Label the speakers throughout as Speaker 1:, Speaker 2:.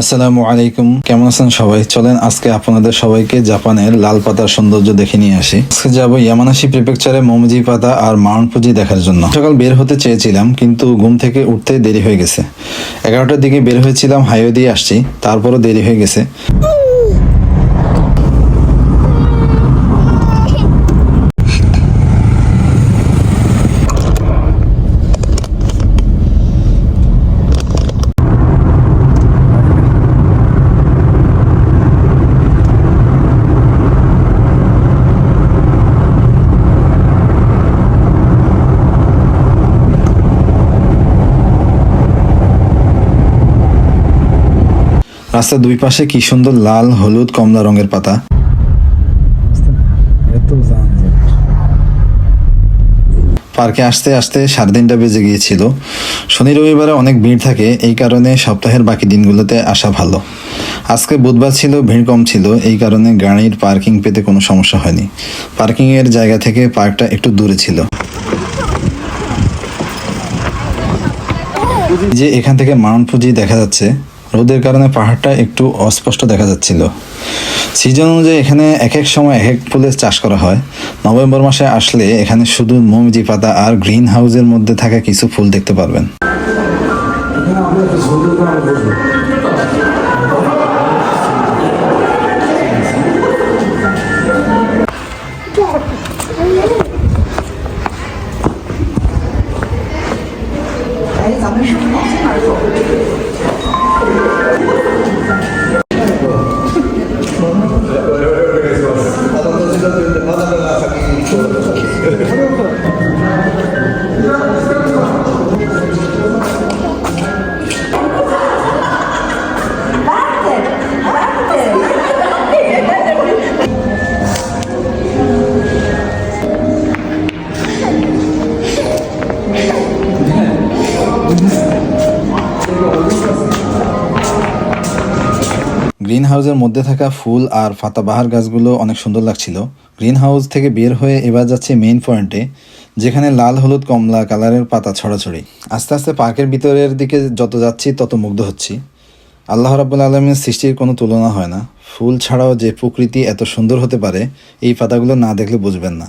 Speaker 1: আসসালামু আলাইকুম। কেমন আছেন সবাই? চলেন আজকে আপনাদের সবাইকে জাপানের লাল পাতার সৌন্দর্য দেখে নিয়ে আসি। আজকে যাব ইয়ামানাশি প্রিপেকচারে মোমজি পাতা আর মাউন্ট ফুজি দেখার জন্য। সকাল বের হতে চেয়েছিলাম, কিন্তু ঘুম থেকে উঠতে দেরি হয়ে গেছে। এগারোটার দিকে বের হয়েছিলাম, হাইওয়ে দিয়ে আসছি, তারপরও দেরি হয়ে গেছে। রাস্তার দুই পাশে কি সুন্দর লাল হলুদ কমলা রঙের পাতা? পার্কে আসতে আসতে সাড়ে তিনটা বেজে গিয়েছিল। শনি রবিবারে অনেক ভিড় থাকে এই কারণে সপ্তাহের বাকি দিনগুলোতে আসা ভালো। আজকে বুধবার ছিল ভিড় কম ছিল এই কারণে গাড়ির পার্কিং পেতে কোনো সমস্যা হয়নি। পার্কিংয়ের জায়গা থেকে পার্কটা একটু দূরে ছিল। যে এখান থেকে মাউন্ট ফুজি দেখা যাচ্ছে রোদের কারণে পাহাড়টা একটু অস্পষ্ট দেখা যাচ্ছিল। সিজন অনুযায়ী এখানে এক এক সময় এক এক ফুলের চাষ করা হয়। নভেম্বর মাসে আসলে এখানে শুধু মমিজি পাতা আর গ্রিন হাউসের মধ্যে থাকা কিছু ফুল দেখতে পারবেন। গ্রিন হাউসের মধ্যে থাকা ফুল আর পাতাবাহার গাছগুলো অনেক সুন্দর লাগছিল। গ্রিন হাউস থেকে বের হয়ে এবার যাচ্ছে মেইন পয়েন্টে, যেখানে লাল, হলুদ, কমলা কালারের পাতা ছড়াছড়ি। আস্তে আস্তে পার্কের ভিতরের দিকে যত যাচ্ছি, তত মুগ্ধ হচ্ছি। আল্লাহ রাবুল আলমের সৃষ্টির কোনো তুলনা হয় না। ফুল ছাড়াও যে প্রকৃতি এত সুন্দর হতে পারে, এই পাতাগুলো না দেখলে বুঝবেন না।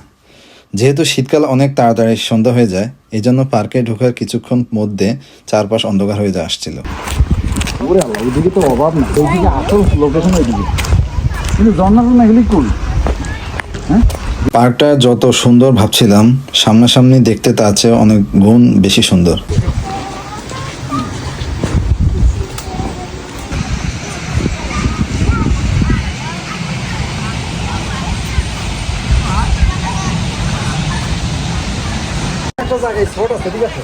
Speaker 1: যেহেতু শীতকাল অনেক তাড়াতাড়ি সন্ধ্যা হয়ে যায় এই জন্য পার্কে ঢোকার কিছুক্ষণ মধ্যে চারপাশ অন্ধকার হয়ে যা আসছিল।
Speaker 2: ওরে আল্লাহ ওইদিকে তো অভাব না। ওইদিকে আসল লোকেশন ওইদিকে। কিন্তু না, এগুলি কুল
Speaker 1: পার্কটা যত সুন্দর ভাবছিলাম, সামনাসামনি দেখতে তার চেয়ে অনেক গুণ বেশি সুন্দর।
Speaker 2: আছে ঠিক আছে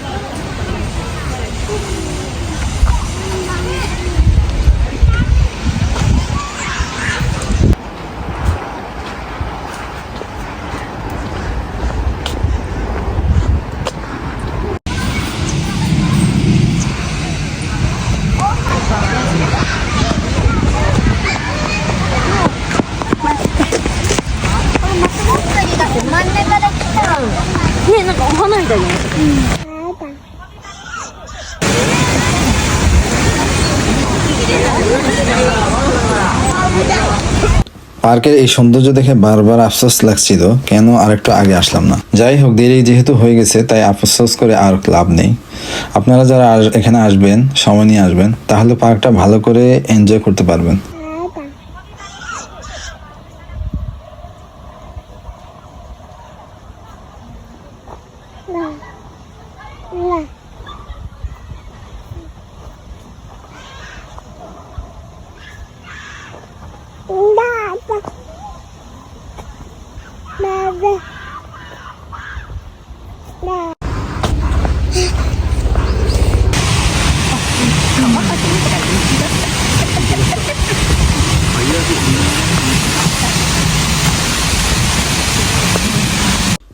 Speaker 1: পার্কের এই সৌন্দর্য দেখে বারবার আফসোস লাগছিল, কেন আর একটু আগে আসলাম না? যাই হোক, দেরি যেহেতু হয়ে গেছে, তাই আফসোস করে আর লাভ নেই। আপনারা যারা এখানে আসবেন, সময় নিয়ে আসবেন, তাহলে পার্কটা ভালো করে এনজয় করতে পারবেন।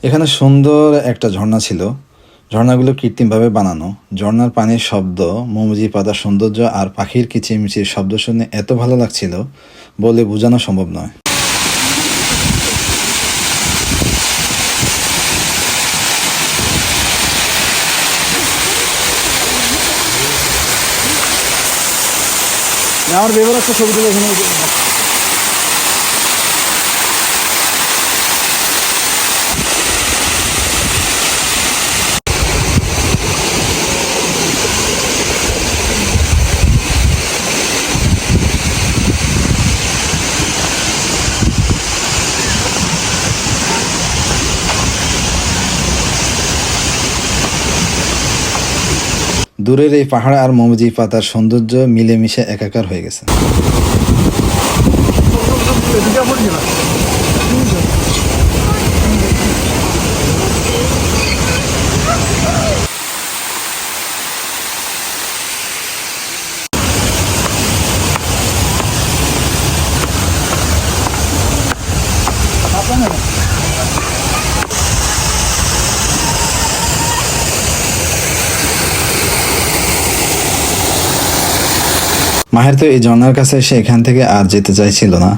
Speaker 1: এখানে সুন্দর একটা ঝর্ণা ছিল। ঝর্ণাগুলো কৃত্রিমভাবে বানানো। ঝর্ণার পানির শব্দ, মৌমুজি পাতার সৌন্দর্য আর পাখির কিচিরমিচির শব্দ শুনে এত ভালো লাগছিল বলে বোঝানো সম্ভব নয়।
Speaker 2: আমার বেবার একটা ছবি তুলে এখানে
Speaker 1: দূরের এই পাহাড় আর মমজি পাতার সৌন্দর্য মিলেমিশে একাকার হয়ে গেছে। মাহের তো এই ঝর্ণার কাছে এসে এখান থেকে আর যেতে চাইছিল না।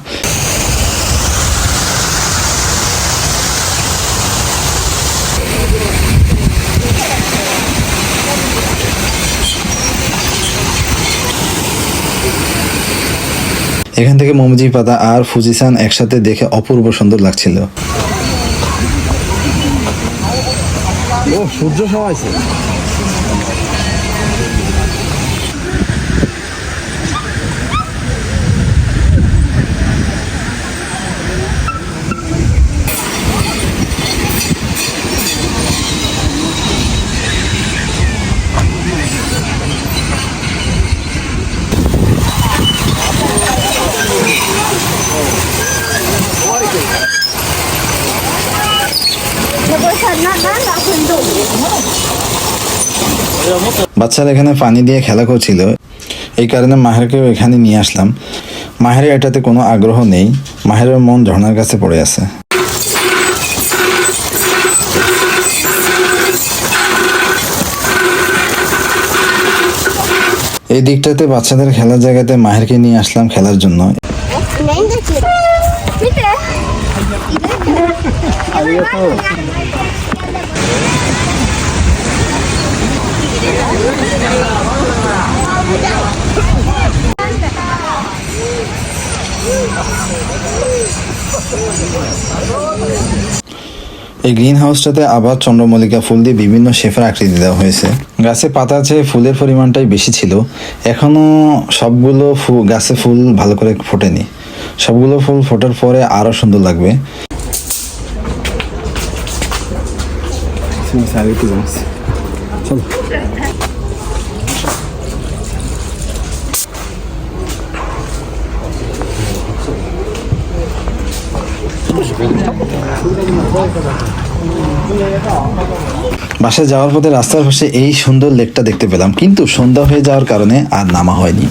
Speaker 1: এখান থেকে মমজি পাতা আর ফুজিসান একসাথে দেখে অপূর্ব সুন্দর লাগছিল।
Speaker 2: ও, সূর্য সবাইছে
Speaker 1: বাচ্চারা এখানে পানি দিয়ে খেলা করছিল। এই কারণে মাহেরকেও এখানে নিয়ে আসলাম। মাহের এটাতে কোনো আগ্রহ নেই। মাহেরের মন ঝর্ণার কাছে পড়ে আছে। এই দিকটাতে বাচ্চাদের খেলার জায়গাতে মাহেরকে নিয়ে আসলাম খেলার জন্য। এই গ্রিন হাউসটাতে আবার চন্দ্রমল্লিকা ফুল দিয়ে বিভিন্ন শেফের আকৃতি দেওয়া হয়েছে। গাছে পাতা চেয়ে ফুলের পরিমাণটাই বেশি ছিল। এখনও সবগুলো ফুল গাছে ফুল ভালো করে ফোটেনি। সবগুলো ফুল ফোটার পরে আরও সুন্দর লাগবে।
Speaker 2: চলো।
Speaker 1: বাসায় যাওয়ার পথে রাস্তার পাশে এই সুন্দর লেকটা দেখতে পেলাম, কিন্তু সন্ধ্যা হয়ে যাওয়ার কারণে আর নামা হয়নি।